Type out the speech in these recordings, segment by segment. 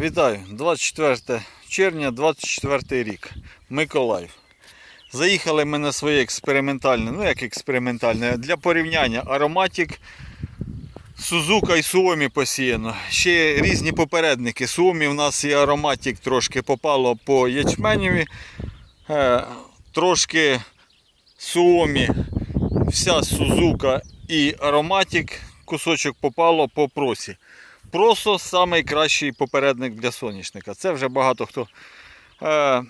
Вітаю! 24 червня, 24 рік. Миколаїв. Заїхали ми на своє експериментальне, ну як експериментальне, для порівняння ароматик Сузука і Суомі посіяно. Ще різні попередники. Суомі в нас і ароматик трошки попало по ячменеві. Е, трошки Суомі, вся Сузука і ароматик кусочок попало по просі. Просо найкращий попередник для соняшника. Це вже багато хто. Е,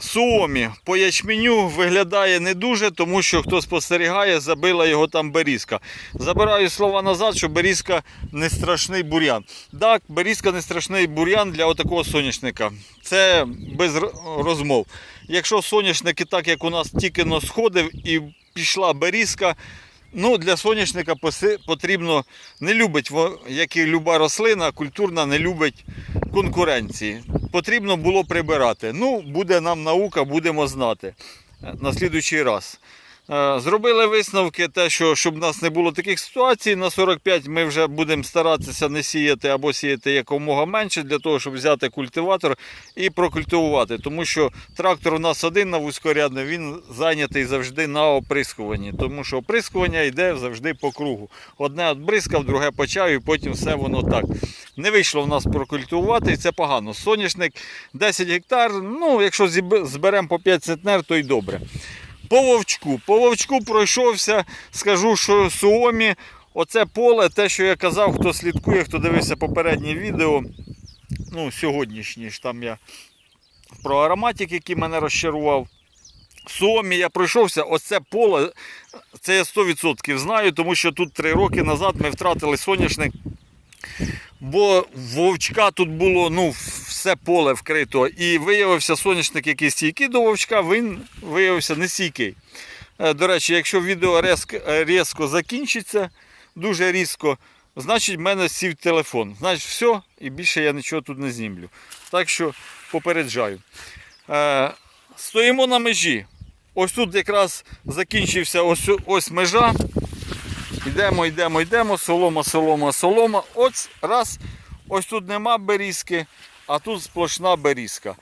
Суомі по ячменю виглядає не дуже, тому що хто спостерігає, забила його там берізка. Забираю слова назад, що берізка не страшний бур'ян. Так, берізка не страшний бур'ян для отакого соняшника. Це без розмов. Якщо соняшники, так як у нас тільки но сходив і пішла берізка, Ну, для соняшника потрібно не любить, як і люба рослина, культурна не любить конкуренції. Потрібно було прибирати. Ну, буде нам наука, будемо знати е, на слідучий раз. Е, Зробили висновки, те, що щоб у нас не було таких ситуацій, на 45 ми вже будемо старатися не сіяти або сіяти якомога менше, для того, щоб взяти культиватор і прокультивувати. Тому що трактор у нас один на вузькорядний, він зайнятий завжди на оприскуванні. Тому що оприскування йде завжди по кругу. Одне отбризкав, друге почав, і потім все воно так. Не вийшло в нас прокультивувати, і це погано. Соняшник 10 гектар, ну, якщо зберемо по 5 центнер, то й добре. По вовчку. По вовчку пройшовся, скажу, що Суомі, оце поле, те, що я казав, хто слідкує, хто дивився попереднє відео, ну, сьогоднішнє ж там я про ароматик, який мене розчарував. Суомі я пройшовся, оце поле, це я 100% знаю, тому що тут 3 роки назад ми втратили соняшник. Бо вовчка тут було ну, все поле вкрито. І виявився соняшник, який стійкий до вовчка, він виявився не стійкий. Е, До речі, якщо відео різко, різко закінчиться, дуже різко, значить в мене сів телефон. Значить, все, і більше я нічого тут не знімлю. Так що попереджаю. Е, стоїмо на межі. Ось тут якраз закінчився ось, ось межа. Йдемо, йдемо, йдемо, солома, солома, солома. Ось раз, ось тут нема берізки, а тут сплошна берізка.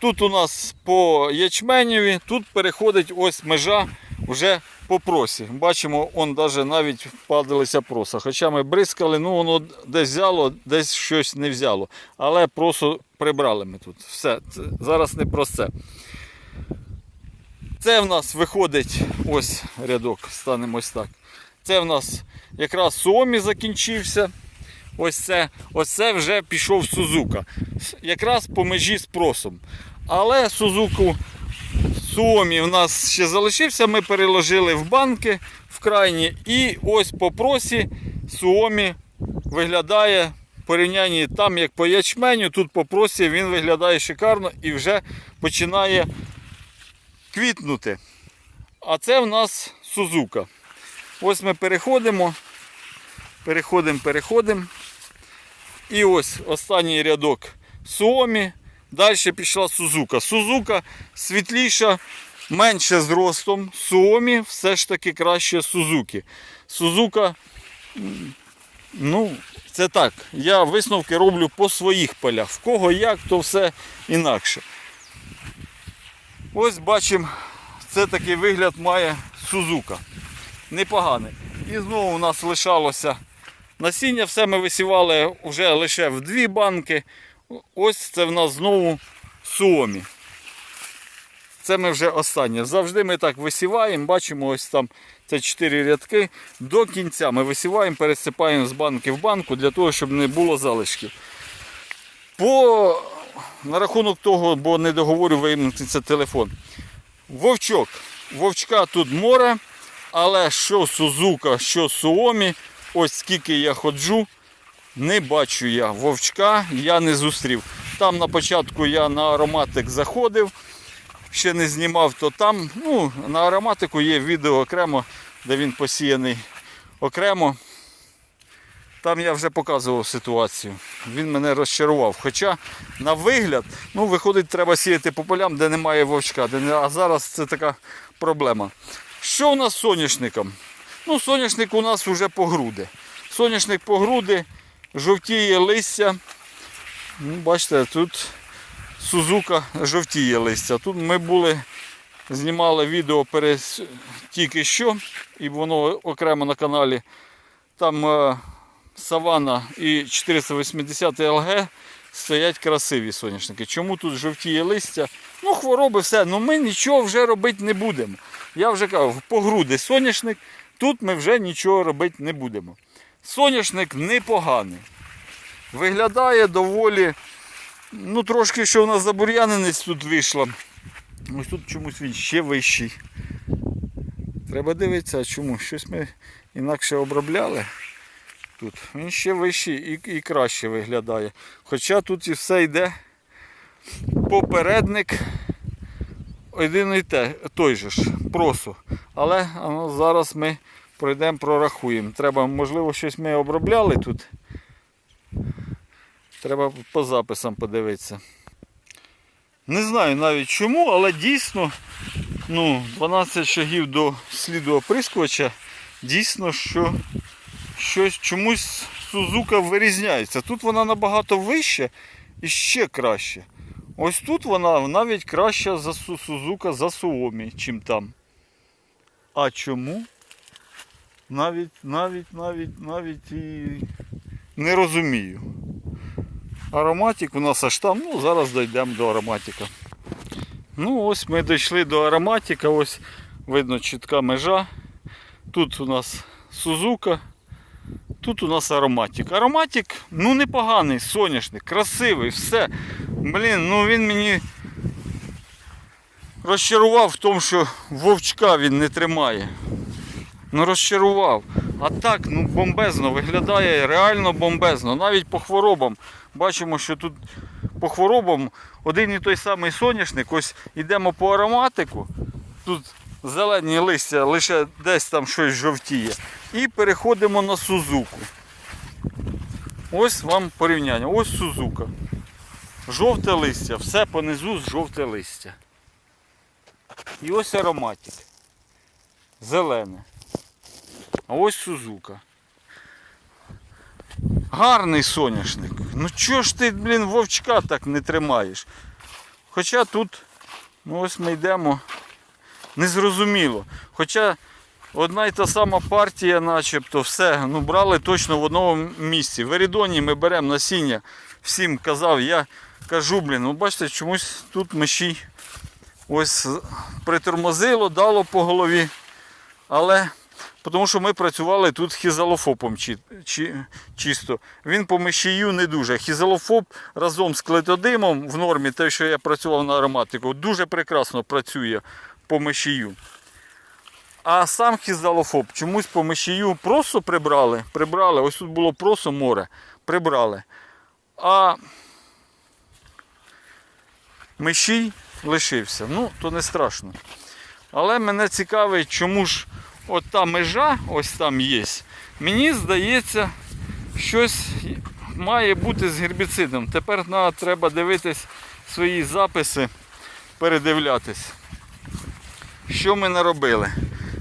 Тут у нас по ячменєві, тут переходить ось межа вже по просі. Бачимо, он даже навіть впадалися проса. Хоча ми бризкали, ну воно десь взяло, десь щось не взяло. Але просо прибрали ми тут. Все, це, зараз не про це. Це в нас виходить ось рядок, станемо ось так. Це в нас якраз Суомі закінчився. Ось це, ось це вже пішов Сузука. Якраз по межі з просом. Але Сузуку Суомі в нас ще залишився. Ми переложили в банки в крайні. І ось по просі Суомі виглядає порівнянні там, як по ячменю, тут по просі він виглядає шикарно і вже починає квітнути. А це в нас Сузука. Ось ми переходимо, переходимо, переходимо. І ось останній рядок Суомі. Далі пішла Сузука. Сузука світліша, менше зростом. Суомі все ж таки краще Сузуки. Сузука, ну, це так. Я висновки роблю по своїх полях. В кого як, то все інакше. Ось бачимо, це такий вигляд має Сузука непоганий. І знову у нас лишалося насіння, все ми висівали вже лише в дві банки. Ось це в нас знову суомі. Це ми вже останнє. Завжди ми так висіваємо, бачимо, ось там це 4 рядки. До кінця ми висіваємо, пересипаємо з банки в банку для того, щоб не було залишків. По на рахунок того, бо не договорю вимкнеться телефон. Вовчок. Вовчка тут море. Але що Сузука, що Суомі, ось скільки я ходжу, не бачу я вовчка, я не зустрів. Там на початку я на ароматик заходив, ще не знімав, то там ну, на ароматику є відео окремо, де він посіяний окремо. Там я вже показував ситуацію. Він мене розчарував. Хоча на вигляд, ну, виходить, треба сіяти по полям, де немає вовчка. Де. А зараз це така проблема. Що у нас з соняшником? Ну, соняшник у нас вже по груди. Соняшник по груди, жовтіє листя. Ну, бачите, тут Сузука жовтіє листя. Тут ми були, знімали відео перес... тільки що, і воно окремо на каналі. Там е, Савана і 480 ЛГ стоять красиві соняшники. Чому тут жовтіє листя? Ну, хвороби, все. Ну ми нічого вже робити не будемо. Я вже кажу, по груди соняшник, тут ми вже нічого робити не будемо. Соняшник непоганий. Виглядає доволі. Ну, трошки що у нас забур'яненець тут вийшла. Ось тут чомусь він ще вищий. Треба дивитися, чому. Щось ми інакше обробляли. Тут. Він ще вищий і, і краще виглядає. Хоча тут і все йде попередник один і те, той же ж, просу. Але ну, зараз ми пройдемо, прорахуємо. Треба, можливо, щось ми обробляли тут. Треба по записам подивитися. Не знаю навіть чому, але дійсно ну, 12 шагів до сліду оприскувача дійсно, що щось чомусь Сузука вирізняється. Тут вона набагато вища і ще краще. Ось тут вона навіть краща за Сузука за Суомі, чим там. А чому? Навіть, навіть, навіть, навіть і не розумію. Ароматик у нас аж там, ну зараз дійдемо до ароматика. Ну ось ми дійшли до ароматика, ось видно чітка межа. Тут у нас Сузука, тут у нас ароматик. Ароматик, ну непоганий, соняшник, красивий, все. Блін, ну він мені розчарував в тому, що вовчка він не тримає. Ну розчарував. А так, ну бомбезно, виглядає реально бомбезно. Навіть по хворобам. Бачимо, що тут по хворобам один і той самий соняшник. Ось йдемо по ароматику. Тут зелені листя, лише десь там щось жовтіє. І переходимо на Сузуку. Ось вам порівняння. Ось Сузука. Жовте листя, все понизу з жовте листя. І ось ароматик. Зелене. А ось Сузука. Гарний соняшник. Ну чого ж ти, блін, вовчка так не тримаєш? Хоча тут, ну ось ми йдемо, незрозуміло. Хоча одна й та сама партія, начебто, все, ну брали точно в одному місці. В Ерідоні ми беремо насіння. Всім казав, я кажу, блін, ну бачите, чомусь тут миші ось притормозило, дало по голові. Але тому що ми працювали тут хізалофопом чи, чи, чисто. Він по мишію не дуже. Хізалофоп разом з клетодимом в нормі, те, що я працював на ароматику, дуже прекрасно працює по мишію. А сам хізалофоп чомусь по мишію просто прибрали. Прибрали. Ось тут було просто море. Прибрали. А мишій лишився. Ну, то не страшно. Але мене цікавить, чому ж от та межа, ось там є. Мені здається, щось має бути з гербіцидом. Тепер треба дивитись свої записи, передивлятись. Що ми наробили?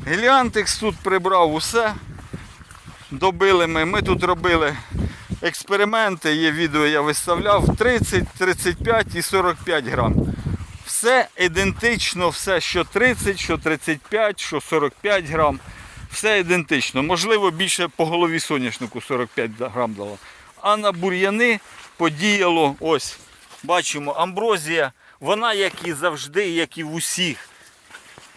Геліантекс тут прибрав усе. Добили ми. Ми тут робили експерименти, є відео я виставляв 30, 35 і 45 грам. Все ідентично, все, що 30, що 35, що 45 грам. Все ідентично. Можливо, більше по голові соняшнику 45 грам дало. А на бур'яни подіяло, ось, бачимо, амброзія, вона як і завжди, як і в усіх.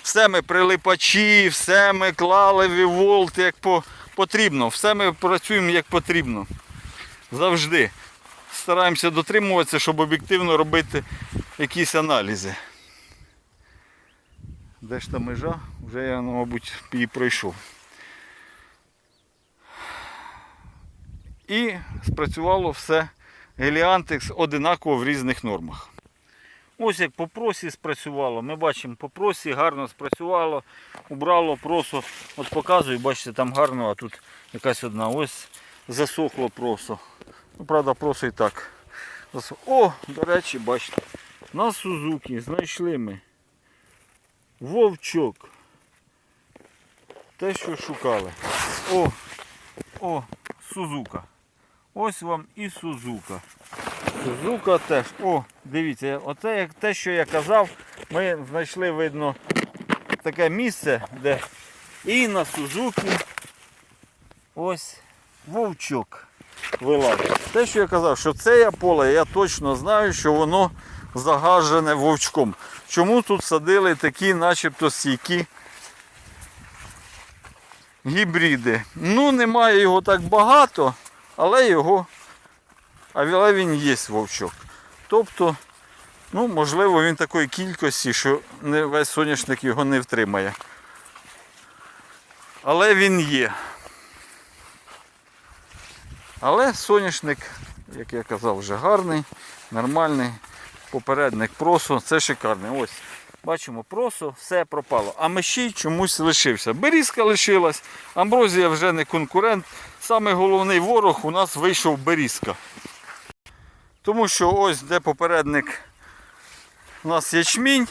Все ми прилипачі, все ми клали віволт як по, потрібно. Все ми працюємо як потрібно. Завжди. Стараємося дотримуватися, щоб об'єктивно робити якісь аналізи. Де ж та межа? Вже я, ну, мабуть, її пройшов. І спрацювало все Геліантекс одинаково в різних нормах. Ось як по просі спрацювало. Ми бачимо, по просі гарно спрацювало, убрало просо. От показую, бачите, там гарно, а тут якась одна. Ось засохло просо. Ну, правда, просо і так. О, до речі, бачите. На Сузуки знайшли ми вовчок. Те, що шукали. О, о, Сузука. Ось вам і Сузука. Сузука теж. О, дивіться, оце як те, що я казав, ми знайшли, видно, таке місце, де і на Сузуки ось вовчок вилазить. Те, що я казав, що це я поле, я точно знаю, що воно загажене вовчком. Чому тут садили такі начебто стійкі гібриди? Ну, немає його так багато, але його але він є вовчок. Тобто, ну, можливо, він такої кількості, що весь соняшник його не втримає. Але він є. Але соняшник, як я казав, вже гарний, нормальний. Попередник просо, це шикарний. Ось, бачимо, просо, все пропало. А мещій чомусь лишився. Берізка лишилась, амброзія вже не конкурент. Саме головний ворог у нас вийшов берізка. Тому що ось де попередник у нас ячмінь.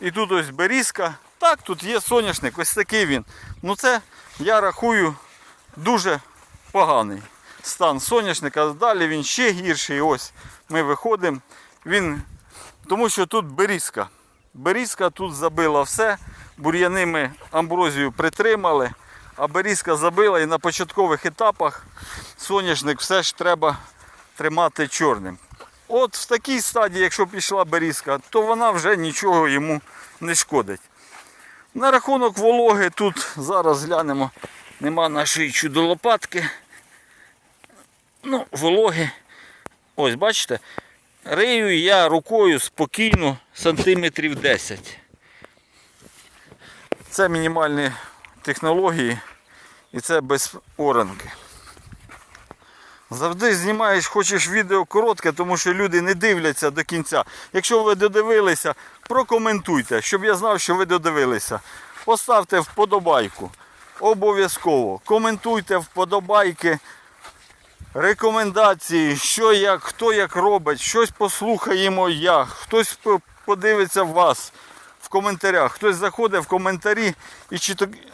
І тут ось берізка. Так, тут є соняшник, ось такий він. Ну це я рахую дуже поганий стан соняшника. Далі він ще гірший. Ось ми виходимо. Він... Тому що тут берізка. Берізка тут забила все. Бур'яни ми амброзію притримали, а берізка забила і на початкових етапах соняшник все ж треба тримати чорним. От в такій стадії, якщо пішла берізка, то вона вже нічого йому не шкодить. На рахунок вологи тут зараз глянемо, нема нашої чудолопатки. Ну, вологи. Ось, бачите, рию я рукою спокійно сантиметрів 10. Це мінімальні технології і це без оранки. Завжди знімаєш, хочеш відео коротке, тому що люди не дивляться до кінця. Якщо ви додивилися, прокоментуйте, щоб я знав, що ви додивилися. Поставте вподобайку. Обов'язково. Коментуйте вподобайки, рекомендації, що як, хто як робить, щось послухаємо як, хтось подивиться вас в коментарях. Хтось заходить в коментарі і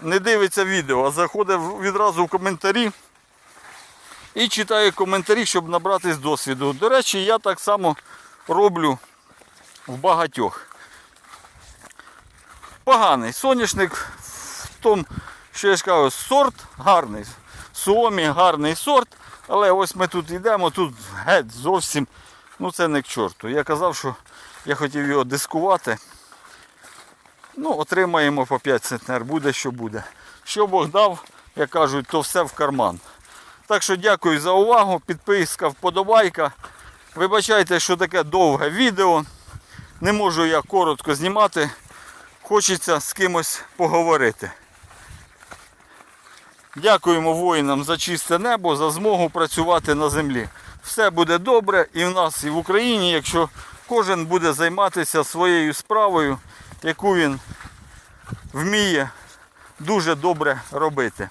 не дивиться відео, а заходить відразу в коментарі і читаю коментарі, щоб набратись досвіду. До речі, я так само роблю в багатьох. Поганий соняшник в тому, що я ж кажу, сорт гарний. Суомі гарний сорт, але ось ми тут йдемо, тут геть зовсім, ну це не к чорту. Я казав, що я хотів його дискувати. Ну, отримаємо по 5 центнер, буде що буде. Що Бог дав, як кажуть, то все в карман. Так що дякую за увагу. Підписка, вподобайка. Вибачайте, що таке довге відео. Не можу я коротко знімати. Хочеться з кимось поговорити. Дякуємо воїнам за чисте небо, за змогу працювати на землі. Все буде добре і в нас, і в Україні, якщо кожен буде займатися своєю справою, яку він вміє дуже добре робити.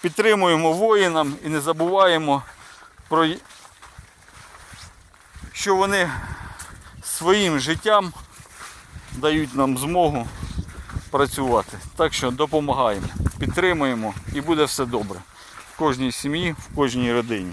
Підтримуємо воїнам і не забуваємо про що вони своїм життям дають нам змогу працювати. Так що допомагаємо, підтримуємо і буде все добре. В кожній сім'ї, в кожній родині.